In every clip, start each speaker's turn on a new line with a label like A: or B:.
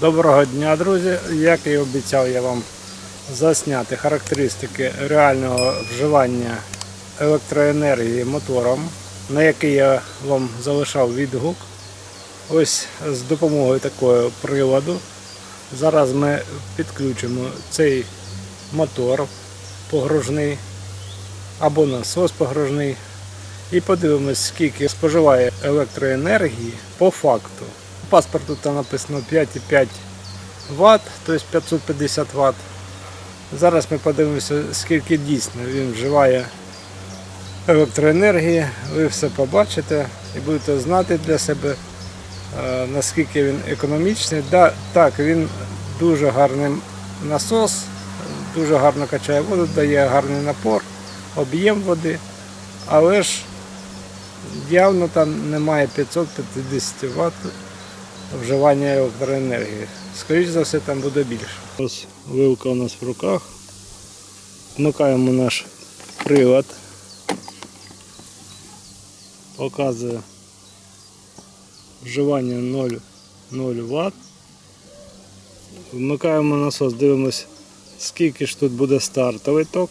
A: Доброго дня, друзі! Як і обіцяв я вам засняти характеристики реального вживання електроенергії мотором, на який я вам залишав відгук. Ось з допомогою такого приладу. Зараз ми підключимо цей мотор погружний або насос погружний і подивимось, скільки споживає електроенергії по факту. Паспорту там написано 5,5 Вт, тобто 550 Вт. Зараз ми подивимося, скільки дійсно він вживає електроенергії. Ви все побачите і будете знати для себе, е, наскільки він економічний. Да, так, він дуже гарний насос, дуже гарно качає воду, дає гарний напор, об'єм води, але ж явно там немає 550 Вт вживання електроенергії. Скоріше за все, там буде більше. Ось вилка у нас в руках. Вмикаємо наш прилад. Показує вживання 0, 0 Вт. Вмикаємо насос, дивимось, скільки ж тут буде стартовий ток.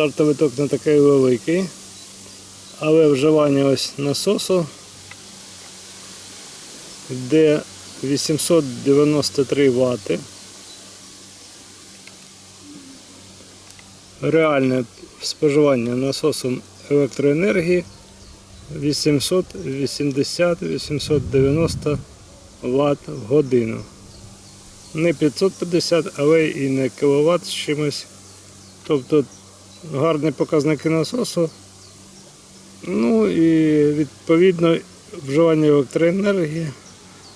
A: Стартовий ток не такий великий, але вживання ось насосу йде 893 Вт. Реальне споживання насосом електроенергії 880-890 Вт в годину. Не 550, але і не кВт з чимось. Тобто гарні показники насосу. Ну і відповідно вживання електроенергії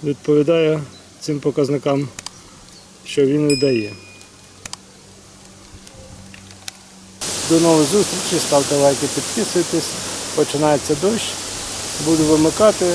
A: відповідає цим показникам, що він видає. До нових зустрічей, ставте лайки, підписуйтесь. Починається дощ. Буду вимикати.